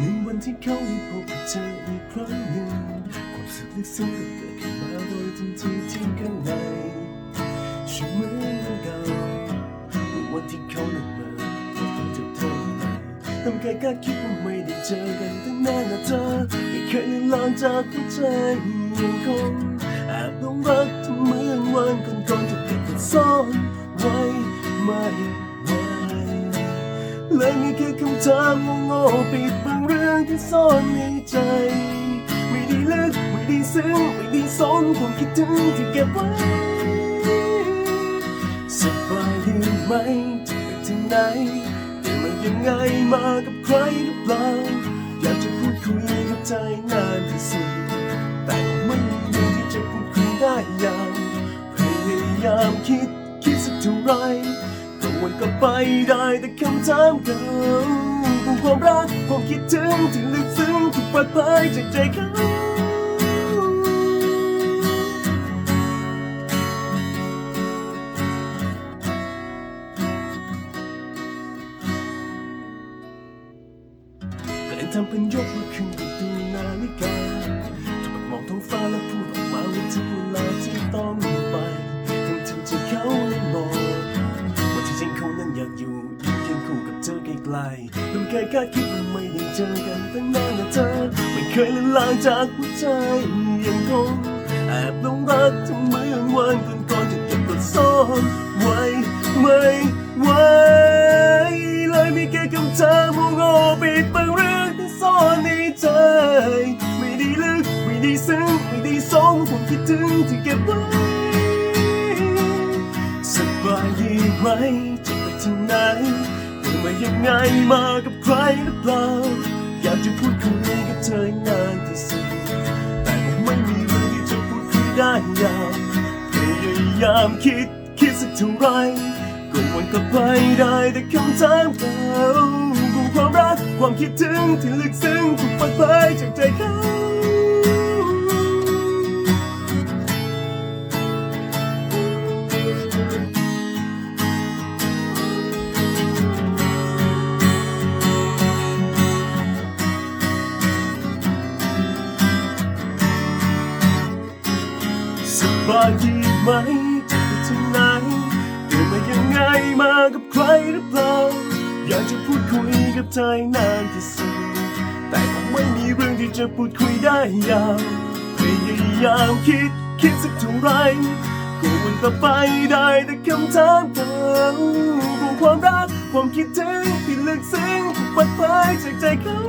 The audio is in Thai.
ในวันที่เขาได้พบเจออีกครั้งหนึ่งความสุขลึกซึ้งเกิดขึ้นมาโดยทันทีที่ข้างในช่างเหมือนเก่าในวันที่เขานั้นมาพบกับเจ้าเธอไปทำแค่คาดคิดว่าไม่ได้เจอกันตั้งนานนะเธอไม่เคยลือนลางจากหัวใจยังคงแอบหลงรักเธอเหมือนวันก่อนๆที่เก็บมันซ่อนไว้ไม่ไหวเลยมีแค่คำถามโง่ๆปิด บังเรื่องที่ซ่อนในใจ ไม่ได้ลึกไม่ได้ซึ้งไม่ได้สนความคิดถึงที่เก็บไว้สบายดีไหมจะไปที่ไหนแต่มายังไงมากับใครหรือเปล่า อยากจะพูดคุยกับใจนานที่สุด แต่ก็ไม่มีเรื่องที่จะพูดคุยได้อย่างพยายามคิดคิดสักเท่าไหรก็ วนกลับไปได้แต่คำถามเก่าของความรักความคิดถึงที่ลึกซึ้งถูกเปิดเผยจากใจเขาทำเป็นยกมือขึ้นไปดูนาฬิกาถูกมองท้องฟ้าและพูดออกมา อยู่ยืนเคียงคู่กับเธอไกลๆไม่เคยคาดคิดว่าไม่ได้เจอกันตั้งนานนะเธอ ไม่เคยลือนลางจากหัวใจยังคงแอบหลงรักเธอเมือนวันก่อนๆที่เก็บกดซ่อนไว้ไม่ไหวเลยมีแค่คำถามโง่ปิดบังเรื่องที่ซ่อนในใจไม่ได้ลึกไม่ได้ซึ้งไม่ได้สงความคิดถึงที่เก็บไว้สบายดีไหมจ หรือมายังไงมากับใครหรือเปล่า อยากจะพูดคุยกับเธอนานที่สุด แต่ผมไม่มีเรื่องที่จะพูดคุยได้ยาวพยายามคิดคิดสักเท่าไหรก็วนกลับไปได้แต่คำถามเก่าของความรักความคิดถึงที่ลึกซึ้งทุกปัญ สบายดีไหมจะไปที่ไหนเดินมายังไงมากับใครหรือเปล่า อยากจะพูดคุยกับเธอนานที่สุด แต่คงไม่มีเรื่องที่จะพูดคุยได้ยาวพยายามคิดคิดสักเท่าไรก็วนกลับไปได้แต่คำถามเดิมความรักความคิดถึงที่ลึกซึ้งถูกปิดเผยจากใจเขา